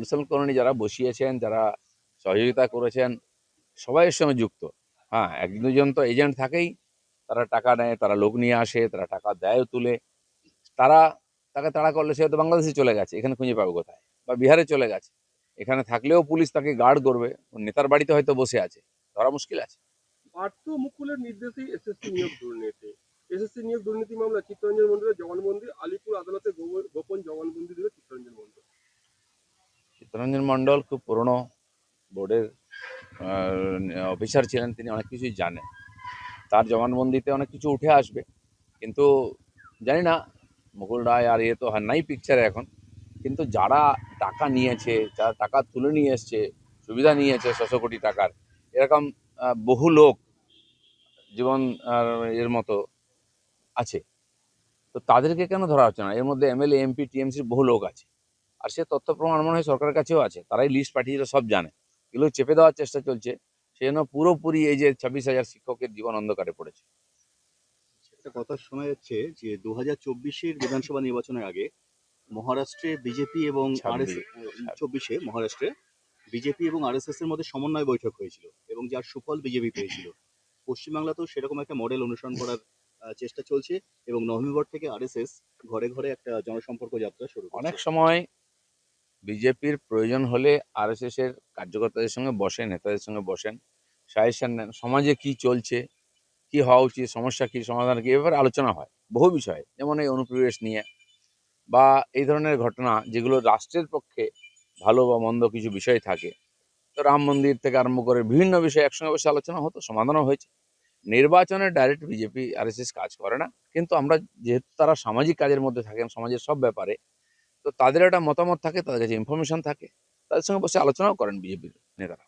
গোল্ডসেল colony যারা বসিয়েছেন, যারা সহযোগিতা করেছেন, সবাই এর সঙ্গে যুক্ত। হ্যাঁ এক দুজন তো এজেন্ট থাকেই। তারা টাকা নেয়, তারা লোক নিয়ে আসে, তারা টাকা দেয়ও তুলে। তারা তাকে তাড়া করলে সে হয়তো বাংলাদেশে চলে গেছে, এখানে খুঁজে পাবে কোথায়? বা বিহারে চলে গেছে। এখানে থাকলেও পুলিশ তাকে গার্ড করবে। নেতার বাড়িতে হয়তো বসে আছে। ধরা মুশকিল আছে। মুকুলের নির্দেশেই এসএসসি নিয়োগ দুর্নীতি। এসএসসি নিয়োগ দুর্নীতি মামলা চিত্তরঞ্জন মন্দিরের জবানবন্দি, আলিপুর আদালতে গোপন জবানবন্দি দিল চিত্তরঞ্জন মণ্ডল খুব পুরনো বোর্ডের অফিসার ছিলেন, তিনি অনেক কিছুই জানেন। তার জবানবন্দিতে অনেক কিছু উঠে আসবে, কিন্তু জানি না, মুকুল রায় আর ইয়ে তো নাই পিকচারে এখন। কিন্তু যারা টাকা নিয়েছে, যারা টাকা তুলে নিয়ে এসছে, সুবিধা নিয়েছে ছশো কোটি টাকার, এরকম বহু লোক জীবন এর মতো আছে। তো তাদেরকে কেন ধরা হচ্ছে না? এর মধ্যে এমএলএ এমপি টিএমসির বহু লোক আছে। আর সে তথ্য প্রমাণ মনে হয় সরকারের কাছেও আছে তারাই লিস্ট পাঠিয়েছিল সব জানে। এগুলো চেপে দেওয়ার চেষ্টা চলছে সেই জন্য পুরোপুরি এই যে ছাব্বিশ হাজার শিক্ষকের জীবন অন্ধকারে পড়েছে। একটা কথা শোনা যাচ্ছে যে দু হাজার চব্বিশের বিধানসভা নির্বাচনের আগে মহারাষ্ট্রে বিজেপি এবং চব্বিশে মহারাষ্ট্রে বিজেপি এবং আরএসএস এর মধ্যে সমন্বয় বৈঠক হয়েছিল এবং যার সুফল বিজেপি পেয়েছিল। পশ্চিমবাংলাতেও সেরকম একটা মডেল অনুসরণ করার চেষ্টা চলছে এবং নভেম্বর থেকে আরএসএস ঘরে ঘরে একটা জনসম্পর্ক যাত্রা শুরু অনেক সময় বিজেপির প্রয়োজন হলে আরএসএস এর কার্যকর্তাদের সঙ্গে বসেন, নেতাদের সঙ্গে বসেন। সাজেশন নেন, সমাজে কি চলছে, কি হওয়া উচিত, সমস্যা কি, সমাধান কী ব্যাপারে আলোচনা হয়। বহু বিষয়ে, যেমন এই অনুপ্রবেশ নিয়ে বা এই ধরনের ঘটনা যেগুলো রাষ্ট্রের পক্ষে ভালো বা মন্দ কিছু বিষয় থাকে। তো রাম মন্দির থেকে আরম্ভ করে বিভিন্ন বিষয়ে একসঙ্গে বসে আলোচনা হতো, সমাধানও হয়েছে। নির্বাচনে ডাইরেক্ট বিজেপি, আরএসএস কাজ করে না। কিন্তু আমরা যেহেতু তারা সামাজিক কাজের মধ্যে থাকেন, সমাজের সব ব্যাপারে তো তাদের একটা মতামত থাকে, তাদের কাছে ইনফরমেশন থাকে। তাদের সঙ্গে বসে আলোচনাও করেন বিজেপির নেতারা।